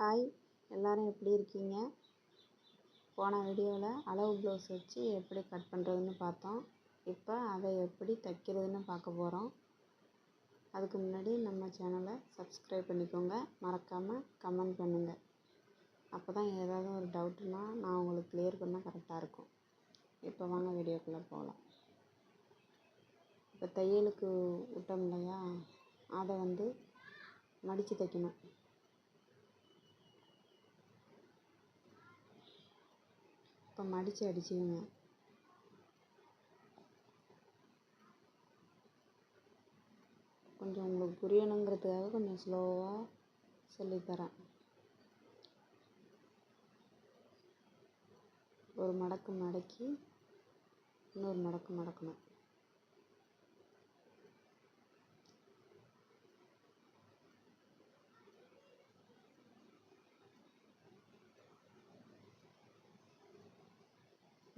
Hi எல்லோரும் எப்படி இருக்கீங்க? போன வீடியோவில் அளவு ப்ளவுஸ் வச்சு எப்படி கட் பண்ணுறதுன்னு பார்த்தோம். இப்போ அதை எப்படி தைக்கிறதுன்னு பார்க்க போகிறோம் அதுக்கு முன்னாடி நம்ம சேனலை சப்ஸ்கிரைப் பண்ணிக்கோங்க. மறக்காமல் கமெண்ட் பண்ணுங்கள் அப்போ தான் ஏதாவது ஒரு டவுட்டுனா நான் உங்களுக்கு க்ளியர் பண்ணால் கரெக்டாக இருக்கும். இப்போ வாங்க வீடியோக்குள்ளே போகலாம் இப்போ தையலுக்கு விட்டோம் இல்லையா? அதை வந்து மடித்து தைக்கணும். இப்போ மடித்து அடிச்சுக்கோங்க கொஞ்சம் உங்களுக்கு புரியணுங்கிறதுக்காக கொஞ்சம் ஸ்லோவாக சொல்லித்தரேன். ஒரு மடக்கு மடக்கி இன்னொரு மடக்கு மடக்கணும்.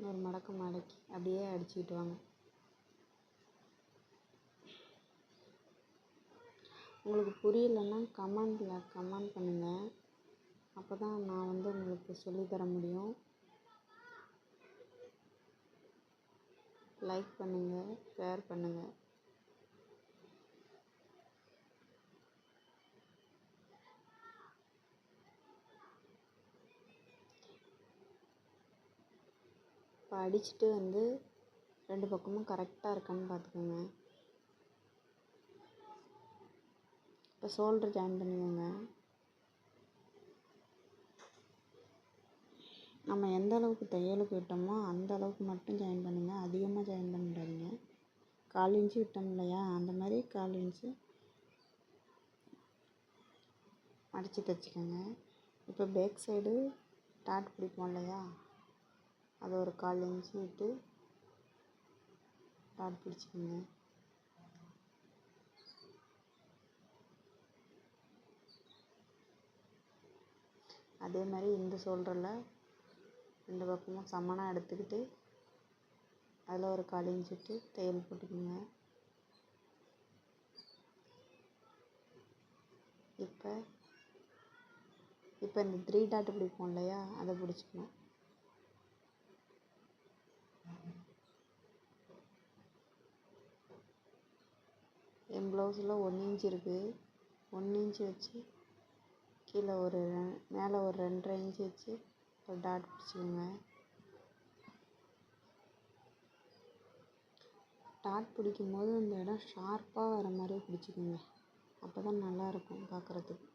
இன்னொரு மடக்கு மடக்கி அப்படியே அடிச்சுக்கிட்டு வாங்க. உங்களுக்கு புரியலைன்னா கமெண்டில் கமெண்ட் பண்ணுங்கள் அப்போ தான் நான் வந்து உங்களுக்கு சொல்லித்தர முடியும். லைக் பண்ணுங்கள் ஷேர் பண்ணுங்கள் இப்போ அடிச்சுட்டு வந்து ரெண்டு பக்கமும் கரெக்டாக இருக்கான்னு பார்த்துக்கோங்க. இப்போ ஷோல்டர் ஜாயின் பண்ணிக்கோங்க. நம்ம எந்த அளவுக்கு தையலுக்கு விட்டோமோ அந்த அளவுக்கு மட்டும் ஜாயின் பண்ணுங்கள் அதிகமாக ஜாயின் பண்ணிடாதீங்க. கால் இன்ச்சு விட்டோம் இல்லையா? அந்த மாதிரி கால் இன்ச்சு மடித்து தைச்சிக்கோங்க. இப்போ பேக் சைடு டாட் பிடிப்போம் இல்லையா? அதை ஒரு கால் இன்ச்சு விட்டு டாட் பிடிச்சிக்கோங்க. அதே மாதிரி இந்த ஷோல்டரில் ரெண்டு பக்கமும் சமனாக எடுத்துக்கிட்டு அதில் ஒரு கால் இன்ச்சு விட்டு தையல் போட்டுக்கோங்க. இப்போ இப்போ இந்த த்ரீ டாட் பிடிப்போம் இல்லையா? அதை பிடிச்சிக்கணும். என் ப்ளவுஸில் ஒன் இன்ச் இருக்குது ஒன் இன்ச் வச்சு கீழே ஒரு மேலே ஒரு ரெண்டரை இன்ச் வச்சு ஒரு டாட் பிடிச்சிக்கோங்க. டாட் பிடிக்கும் போது அந்த இடம் ஷார்ப்பாக வர மாதிரி பிடிச்சிக்கோங்க. அப்போ தான் நல்லாயிருக்கும் பார்க்குறதுக்கு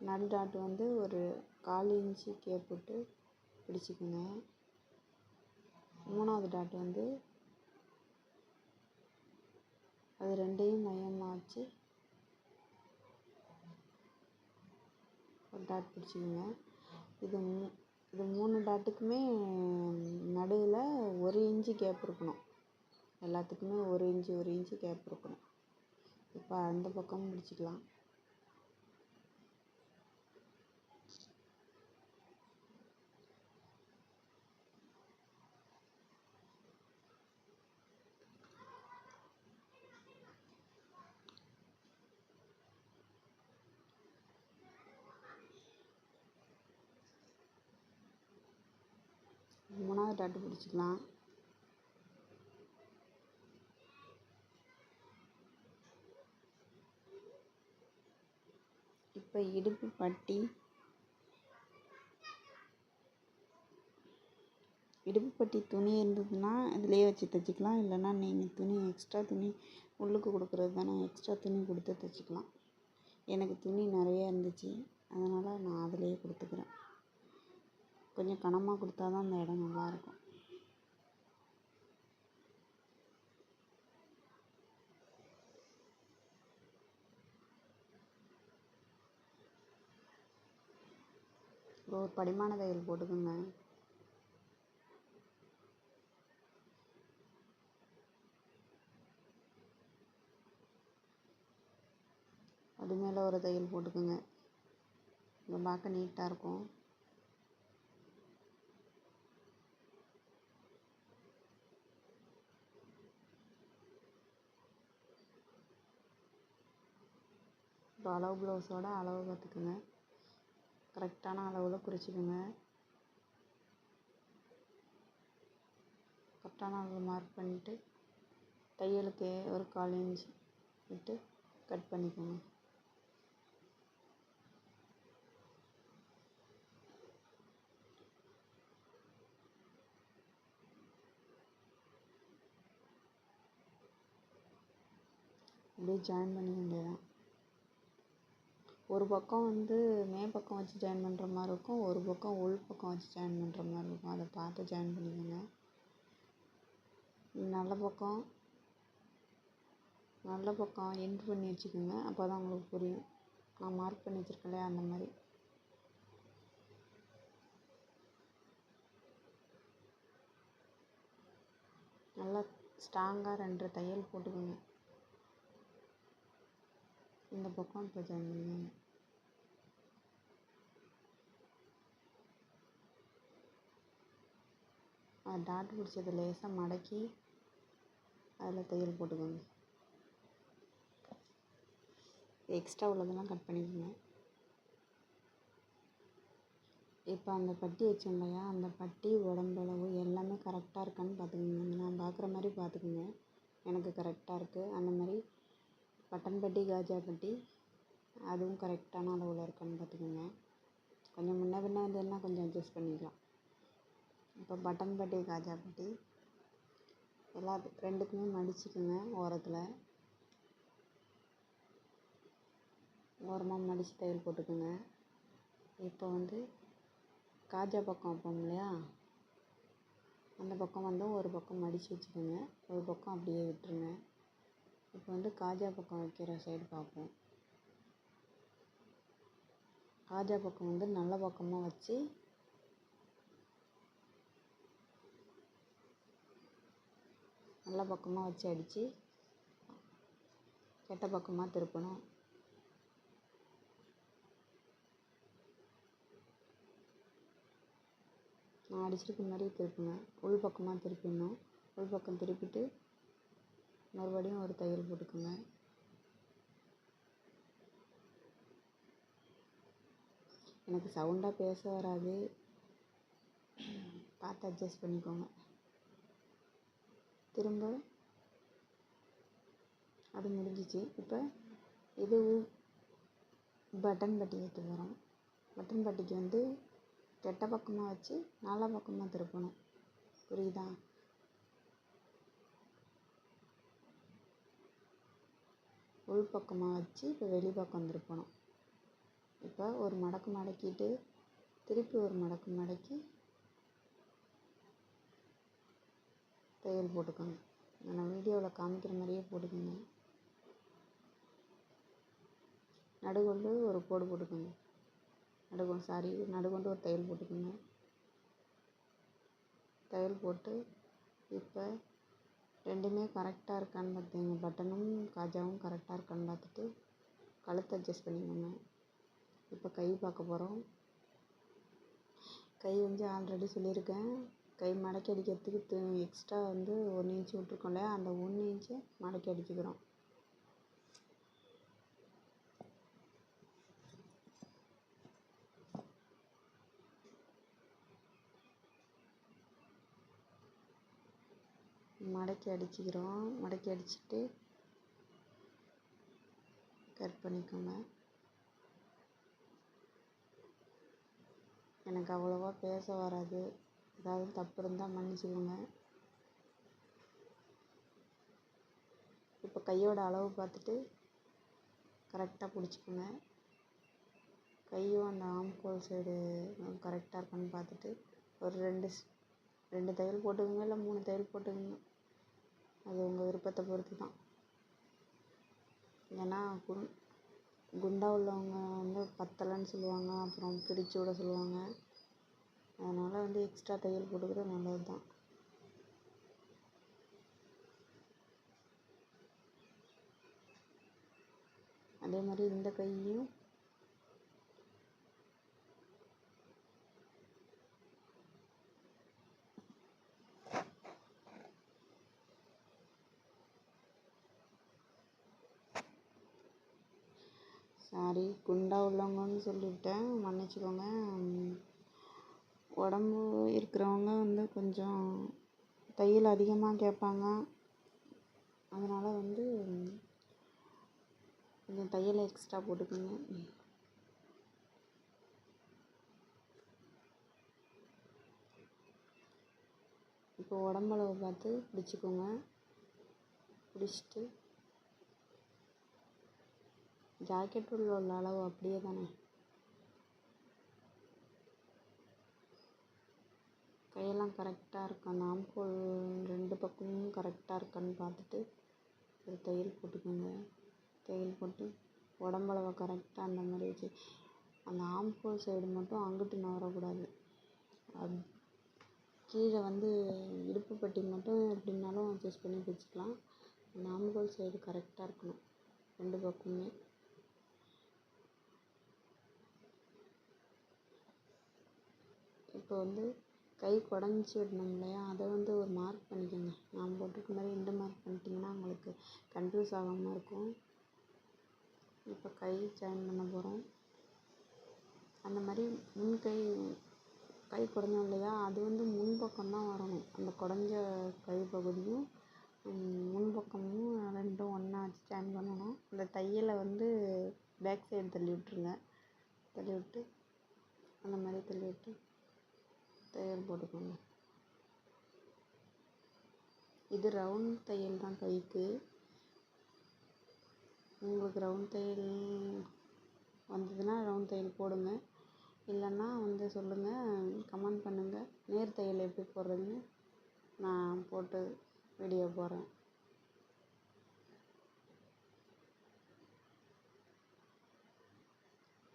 நடு டாட் வந்து ஒரு கால் இன்ச்சு கேப் விட்டு பிடிச்சிக்கோங்க. மூணாவது டாட் வந்து அது ரெண்டையும் மையமாக வச்சு ஒரு டாட் பிடிச்சிக்கோங்க. இது மூ இது மூணு டாட்டுக்குமே நடுவில் ஒரு இன்ச்சு கேப் இருக்கணும். எல்லாத்துக்குமே ஒரு இன்ச்சு ஒரு இன்ச்சு கேப் இருக்கணும். இப்போ அந்த பக்கமும் பிடிச்சிக்கலாம். கண்டுபிடிச்சிக்கலாம். பிடிச்சிக்கலாம் இப்போ இடுப்பு பட்டி. இடுப்பு பட்டி துணி இருந்ததுன்னா இதுலேயே வச்சு தைச்சிக்கலாம். இல்லைன்னா நீங்கள் துணி எக்ஸ்ட்ரா துணி உள்ளுக்கு கொடுக்குறது தானே. எக்ஸ்ட்ரா துணி கொடுத்து தைச்சிக்கலாம். எனக்கு துணி நிறைய இருந்துச்சு. அதனால் நான் அதிலேயே கொடுத்துக்கிறேன். கொஞ்சம் கனமாக கொடுத்தா தான் அந்த இடம் நல்லாயிருக்கும் ஒரு படிமான தையல் போட்டுக்கோங்க. அது மேலே ஒரு தையல் போட்டுக்கோங்க. இப்போ பார்க்க நீட்டாக இருக்கும். இப்போ அளவு ப்ளவுஸோட அளவு பார்த்துக்குங்க. கரெக்டான அளவில் குறிச்சிக்கோங்க. கரெக்டான அளவு மார்க் பண்ணிவிட்டு தையலுக்கு ஒரு கால் இன்ச் விட்டு கட் பண்ணிக்கோங்க. அப்படியே ஜாயின் பண்ணிக்க வேண்டியதான் ஒரு பக்கம் வந்து மேல் பக்கம் வச்சு ஜாயின் பண்ணுற மாதிரி இருக்கும் ஒரு பக்கம் உள் பக்கம் வச்சு ஜாயின் பண்ணுற மாதிரி இருக்கும். அதை பார்த்து ஜாயின் பண்ணிக்கோங்க. நல்ல பக்கம் நல்ல பக்கம் எண்ட் பண்ணி வச்சுக்கோங்க. அப்போ தான் உங்களுக்கு புரியும். நான் மார்க் பண்ணி வச்சுருக்கேன் இல்லையா அந்த மாதிரி. நல்லா ஸ்ட்ராங்காக ரெண்டு தையல் போட்டுக்கோங்க. இந்த பக்கம் இப்போ ஜாயின் பண்ணுங்க டாட் பிடிச்சது லேசாக மடக்கி அதில் தையல் போட்டுக்கோங்க. எக்ஸ்ட்ரா உள்ளதெல்லாம் கட் பண்ணிக்கோங்க. இப்போ அந்த பட்டி வச்சோம் இல்லையா? அந்த பட்டி உடம்பளவு எல்லாமே கரெக்டாக இருக்கான்னு பார்த்துக்கோங்க. நான் பார்க்குற மாதிரி பார்த்துக்குங்க. எனக்கு கரெக்டாக இருக்குது அந்த மாதிரி பட்டன் பட்டி காஜா பட்டி அதுவும் கரெக்டான அளவில் இருக்கான்னு பார்த்துக்கோங்க. கொஞ்சம் முன்ன பின்ன இருந்ததுன்னா கொஞ்சம் அட்ஜஸ்ட் பண்ணிக்கலாம். இப்போ பட்டன் பட்டி காஜா பட்டி எல்லா ரெண்டுக்குமே மடிச்சுக்குங்க ஓரத்தில். ஓரமாக மடித்து தையல் போட்டுக்குங்க. இப்போ வந்து காஜா பக்கம் வைப்போம் இல்லையா? அந்த பக்கம் வந்து ஒரு பக்கம் மடித்து வச்சுக்கோங்க. ஒரு பக்கம் அப்படியே விட்டுருங்க. இப்போ வந்து காஜா பக்கம் வைக்கிற சைடு பார்ப்போம். காஜா பக்கம் வந்து நல்ல பக்கமாக வச்சு நல்ல பக்கமாக வச்சு அடித்து கெட்ட பக்கமாக திருப்பணும். நான் அடிச்சிருக்க மாதிரியே திருப்புங்க உள் பக்கமாக திருப்பிடணும். உள் பக்கம் திருப்பிட்டு மறுபடியும் ஒரு தையல் போட்டுக்கோங்க எனக்கு சவுண்டாக பேச வராது. பார்த்து அட்ஜஸ்ட் பண்ணிக்கோங்க. திரும்ப அது முடிஞ்சிச்சு. இப்போ இது பட்டன் பட்டி ஏற்ற பட்டன் பட்டிக்கு வந்து கெட்ட பக்கமாக வச்சு நல்ல பக்கமாக திருப்பணும். புரியுதா? உள் பக்கமாக வச்சு இப்போ வெளி பக்கம் திருப்பணும். இப்போ ஒரு மடக்கு மடக்கிட்டு திருப்பி ஒரு மடக்கு மடக்கி தையல் போட்டுக்கோங்க. நான் வீடியோவில் காமிக்கிற மாதிரியே போட்டுக்கோங்க. நடுகொண்டு ஒரு கோடு போட்டுக்கோங்க. நடுகொண்டு சாரி நடுகொண்டு ஒரு தையல் போட்டுக்கோங்க. தையல் போட்டு இப்போ ரெண்டுமே கரெக்டாக இருக்கான்னு பார்த்துங்க பட்டனும் காஜாவும் கரெக்டாக இருக்கான்னு பார்த்துட்டு கழுத்தை அட்ஜஸ்ட் பண்ணிக்கோங்க. இப்போ கை பார்க்க போகிறோம் கை வந்து ஆல்ரெடி சொல்லியிருக்கேன். கை மடக்கி அடிக்கிறதுக்கு எக்ஸ்ட்ரா வந்து ஒன்று இன்ச்சு விட்ருக்கோம்ல அந்த ஒன்று இன்ச்சை மடக்கி அடிச்சுக்கிறோம் மடக்கி அடிச்சுக்கிறோம். மடக்கி அடிச்சுட்டு கட் பண்ணிக்கோங்க. எனக்கு அவ்வளோவா பேச வராது. ஏதாவது தப்பு இருந்தால் மன்னிச்சிக்கோங்க இப்போ கையோட அளவு பார்த்துட்டு கரெக்டாக பிடிச்சிக்கோங்க. கையும் அந்த ஆம்கோல் சைடு கரெக்டாக இருக்கான்னு பார்த்துட்டு ஒரு ரெண்டு ரெண்டு தையல் போட்டுக்கோங்க இல்லை மூணு தையல் போட்டுக்கோங்க. அது உங்கள் விருப்பத்தை பொறுத்து தான். ஏன்னா குண் குண்டா உள்ளவங்க வந்து பத்தலைன்னு சொல்லுவாங்க அப்புறம் பிரித்து விட சொல்லுவாங்க. அதனால் வந்து எக்ஸ்ட்ரா தையல் போட்டுக்கிறது நல்லது தான் அதே மாதிரி இந்த கையையும் சாரி குண்டாக உள்ளவங்கன்னு சொல்லிவிட்டேன். மன்னிச்சிக்கோங்க. உடம்பு இருக்கிறவங்க வந்து கொஞ்சம் தையல் அதிகமாக கேட்பாங்க. அதனால் வந்து கொஞ்சம் தையல் எக்ஸ்ட்ரா போட்டுக்கோங்க. இப்போ உடம்பளவு பார்த்து பிடிச்சிக்கோங்க. பிடிச்சிட்டு ஜாக்கெட் உள்ள உள்ள அளவு அப்படியே தானே. கையெல்லாம் கரெக்டாக இருக்கா? அந்த ஆம்கோல் ரெண்டு பக்கமும் கரெக்டாக இருக்கான்னு பார்த்துட்டு ஒரு தையல் போட்டுக்கோங்க. தையல் போட்டு உடம்பளவை கரெக்டாக அந்த மாதிரி வச்சு அந்த ஆம்கோல் சைடு மட்டும் அங்கிட்டு நகரக்கூடாது அது கீழே வந்து இடுப்பு பட்டி மட்டும் எப்படின்னாலும் அட்ஜஸ்ட் பண்ணி தைச்சிக்கலாம் அந்த ஆம்கோல் சைடு கரெக்டாக இருக்கணும். ரெண்டு பக்கமுமே. இப்போ வந்து கை குடஞ்சி விடணும் இல்லையா? அதை வந்து ஒரு மார்க் பண்ணிக்கோங்க. நான் போட்டிருக்க மாதிரி ரெண்டு மார்க் பண்ணிட்டீங்கன்னா உங்களுக்கு கன்ஃபியூஸ் ஆகாமல் இருக்கும். இப்போ கை ஜாயின் பண்ண போகிறோம் அந்த மாதிரி முன் கை கை குடஞ்சோம் இல்லையா? அது வந்து முன்பக்கம் தான் வரணும். அந்த குடஞ்ச கை பகுதியும் முன்பக்கமும் ரெண்டும் ஒன்றா வச்சு ஜாயின் பண்ணணும். அந்த தையலை வந்து பேக் சைடு தள்ளி விட்ருங்க தள்ளி விட்டு அந்த மாதிரி தள்ளி விட்டு. தையல் போட்டுக்கோங்க இது ரவுண்ட் தையல் தான் கைக்கு. உங்களுக்கு ரவுண்ட் தையல் வந்ததுன்னா ரவுண்ட் தையல் போடுங்க. இல்லைன்னா வந்து சொல்லுங்கள் கமெண்ட் பண்ணுங்கள் நேர் தையல் எப்படி போடுறதுன்னு நான் போட்டு வீடியோ போடுறேன்.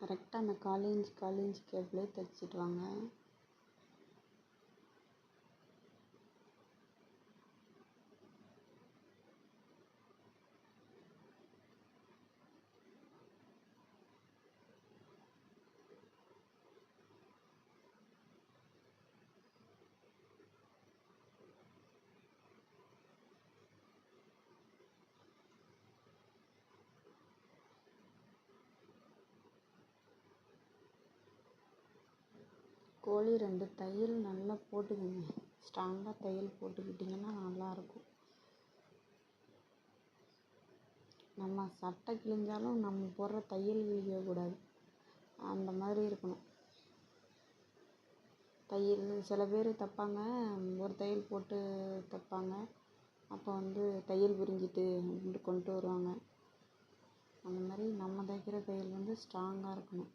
கரெக்டாக அந்த காலேஜ் காலேஜ் கேப்லேயே தைச்சிட்டு வாங்க. கோழி ரெண்டு தையல் நல்லா போட்டுக்கோங்க. ஸ்ட்ராங்காக தையல் போட்டுக்கிட்டிங்கன்னா நல்லாயிருக்கும். நம்ம சட்டை கிழிஞ்சாலும் நம்ம போடுற தையல் கிழிக்கக்கூடாது. அந்த மாதிரி இருக்கணும். தையல் சில பேர் தைப்பாங்க ஒரு தையல் போட்டு தைப்பாங்க. அப்போ வந்து தையல் புரிஞ்சிட்டு அப்படின்ட்டு கொண்டு வருவாங்க. அந்த மாதிரி நம்ம தைக்கிற தையல் வந்து ஸ்ட்ராங்காக இருக்கணும்.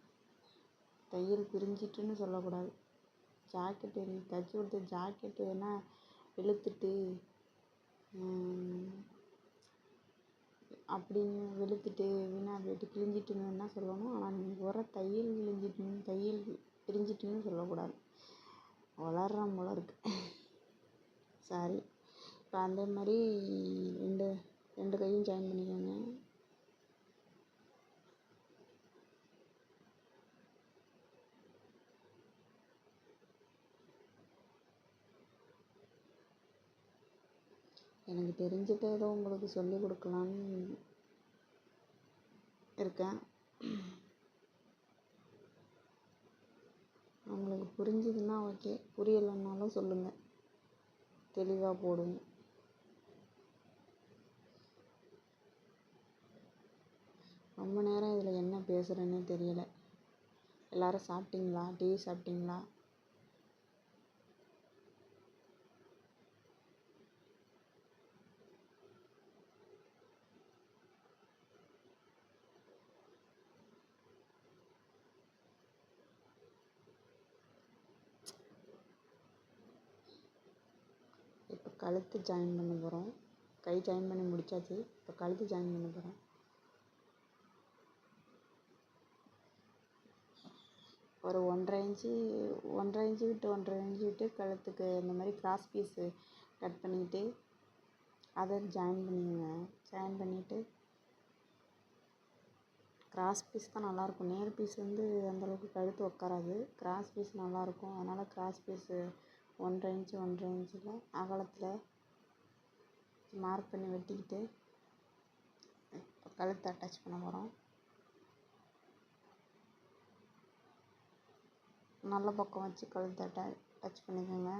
தையல் பிரிஞ்சிட்டுன்னு சொல்லக்கூடாது. ஜாக்கெட்டு எனக்கு தைச்சி கொடுத்த ஜாக்கெட்டு வேணால் வெளுத்துட்டு அப்படின்னு வெளுத்துட்டு வீணாக போயிட்டு கிழிஞ்சிட்டுன்னு வேணால் சொல்லணும். ஆனால் நீங்கள் போடுற தையல் கிழிஞ்சிட்டுன்னு தையல் பிரிஞ்சிட்டுன்னு சொல்லக்கூடாது. வளர்றோம் போல இருக்குது சாரி இப்போ அதே மாதிரி ரெண்டு ரெண்டு கையும் ஜாயின் பண்ணிக்கோங்க. எனக்கு தெரிஞ்சதை ஏதோ உங்களுக்கு சொல்லி கொடுக்கலான்னு இருக்கேன். உங்களுக்கு புரிஞ்சுதுன்னா ஓகே புரியலைன்னாலும் சொல்லுங்கள் தெளிவாக போடுங்க ரொம்ப நேரம் இதில் என்ன பேசுகிறேன்னே தெரியலை. எல்லோரும் சாப்பிட்டீங்களா? டீ சாப்பிட்டீங்களா? இப்போ கழுத்து ஜாயின் பண்ண போகிறோம் கை ஜாயின் பண்ணி முடிச்சாச்சு. இப்போ கழுத்து ஜாயின் பண்ண போகிறோம் ஒரு ஒன்றரை இன்ச்சு ஒன்றரை இன்ச்சு விட்டு ஒன்றரை இன்ச்சு விட்டு கழுத்துக்கு இந்த மாதிரி கிராஸ் பீஸு கட் பண்ணிக்கிட்டு அதை ஜாயின் பண்ணிடுங்க. ஜாயின் பண்ணிவிட்டு கிராஸ் பீஸ் தான் நல்லாயிருக்கும் நேர் பீஸ் வந்து அந்தளவுக்கு கழுத்து உட்காராது கிராஸ் பீஸ் நல்லாயிருக்கும் அதனால் கிராஸ் பீஸு ஒன்றரை இன்ச் ஒன்றரை இன்ச்சில் அகலத்தில் மார்க் பண்ணி வெட்டிக்கிட்டு கழுத்தை அட்டாச் பண்ண போகிறோம் நல்ல பக்கம் வச்சு கழுத்த அட்டா டச் பண்ணிக்கோங்க.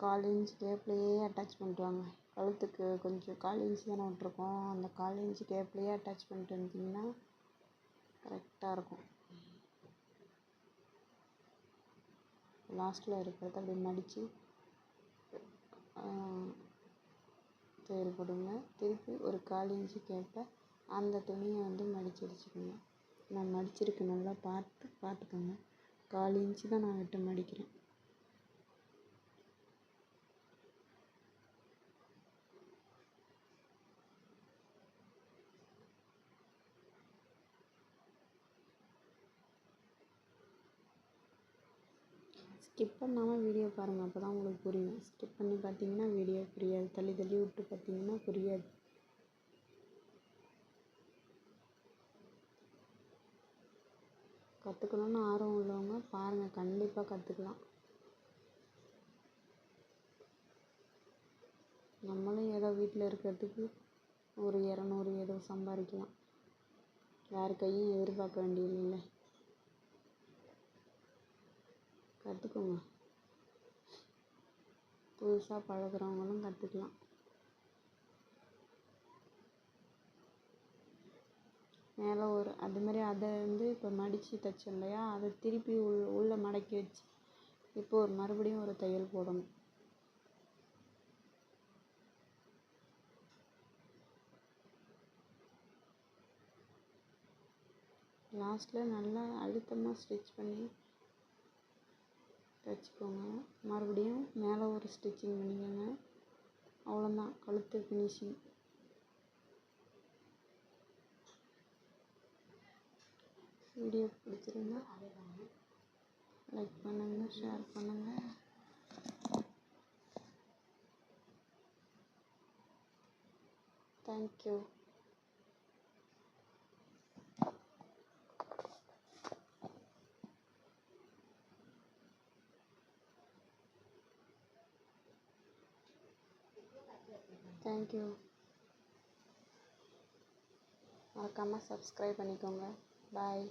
கால் இன்ச் கேப்லேயே அட்டாச் பண்ணிட்டு வாங்க. கழுத்துக்கு கொஞ்சம் கால் இன்ச் தானே விட்ருக்கோம் அந்த கால் இன்ச் கேப்லேயே அட்டாச் பண்ணிட்டு வந்தீங்கன்னா கரெக்டாக இருக்கும். லாஸ்ட்டில் இருக்கிறத அப்படி மடித்து தையல் போடுங்க. திருப்பி ஒரு கால் இன்ச்சு கேப்பை அந்த துணியை வந்து மடித்து வச்சுக்கோங்க. நான் மடிச்சிருக்கு நல்லா பார்த்து பார்த்துக்கோங்க. கால் இன்ச்சு தான் நான் விட்டு மடிக்கிறேன். ஸ்கிப் பண்ணாமல் வீடியோ பாருங்கள் அப்போ தான் உங்களுக்கு புரியும். ஸ்கிப் பண்ணி பார்த்தீங்கன்னா வீடியோ புரியாது. தள்ளி தள்ளி விட்டு பார்த்தீங்கன்னா புரியாது. கற்றுக்கணுன்னு ஆர்வம் உள்ளவங்க பாருங்கள் கண்டிப்பாக கற்றுக்கலாம் நம்மளும் ஏதோ வீட்டில் இருக்கிறதுக்கு ஒரு இரநூறு ஏதோ சம்பாதிக்கலாம். யார் கையும் எதிர்பார்க்க வேண்டியதில்லை. கற்றுக்கோங்க புதுசாக பழகுறவங்களும் கற்றுக்கலாம் மேலே ஒரு அதுமாதிரி அதை வந்து இப்போ மடித்து தைச்சோம் இல்லையா? அதை திருப்பி உள் உள்ளே மடக்கி வச்சு இப்போ ஒரு மறுபடியும் ஒரு தையல் போடணும். லாஸ்ட்டில் நல்லா அழுத்தமாக ஸ்டிச் பண்ணி தைச்சிக்கோங்க மறுபடியும் மேலே ஒரு ஸ்டிச்சிங் பண்ணிக்கோங்க. அவ்வளோதான் கழுத்து ஃபினிஷிங் வீடியோ பிடிச்சிருந்தா லைக் பண்ணுங்கள் ஷேர் பண்ணுங்கள் தேங்க்யூ தேங்க்யூ மறக்காமல் சப்ஸ்கிரைப் பண்ணிக்கோங்க பாய்